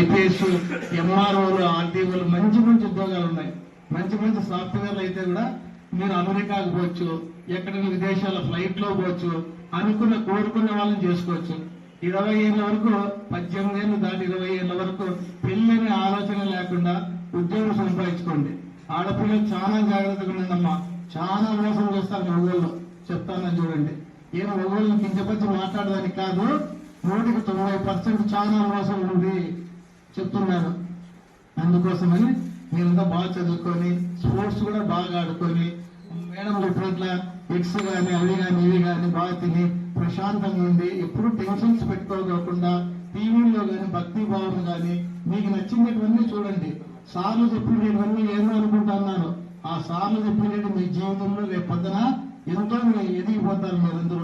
IPS ఎంఆర్ఓలు ఆర్టీఓలు మంచి మంచి ఉద్యోగాలు ఉన్నాయి. మంచి మంచి సాఫ్ట్వేర్లు అయితే కూడా మీరు అమెరికాకు పోవచ్చు ఎక్కడైనా విదేశాల ఫ్లైట్లో పోవచ్చు అనుకున్న కోరుకున్న వాళ్ళని చేసుకోవచ్చు. ఇరవై ఏళ్ళ వరకు పద్దెనిమిది ఏళ్ళు దాటి ఇరవై ఏళ్ళ వరకు పెళ్ళని ఆలోచన లేకుండా ఉద్యోగం సంపాదించుకోండి. ఆడపిల్లలు చాలా జాగ్రత్తగా ఉండండమ్మా. చాలా మోసం చేస్తారు మగవాళ్ళు చెప్తానని చూడండి. ఏం మగవాళ్ళని కించపరిచి మాట్లాడడానికి కాదు నూటికి తొంభై పర్సెంట్ చాలా మోసం ఉంది. చెప్తున్నాను. అందుకోసమని మీరంతా బాగా చదువుకొని స్పోర్ట్స్ కూడా బాగా ఆడుకొని మేడం చెప్పినట్ల ఎగ్స్ కానీ అవి కానీ ఇవి e కానీ బాగా తిని ప్రశాంతంగా ఉండి ఎప్పుడు టెన్షన్స్ పెట్టుకోకుండా టీవీలో కానీ భక్తి భావం కానీ మీకు నచ్చినటువన్నీ చూడండి. సార్లు చెప్పినటువన్నీ ఏమో అనుకుంటున్నాను. ఆ సార్లు చెప్పినట్టు మీ జీవితంలో రేపు పొద్దున ఎంతో మీరు ఎదిగిపోతారు మీరందరూ.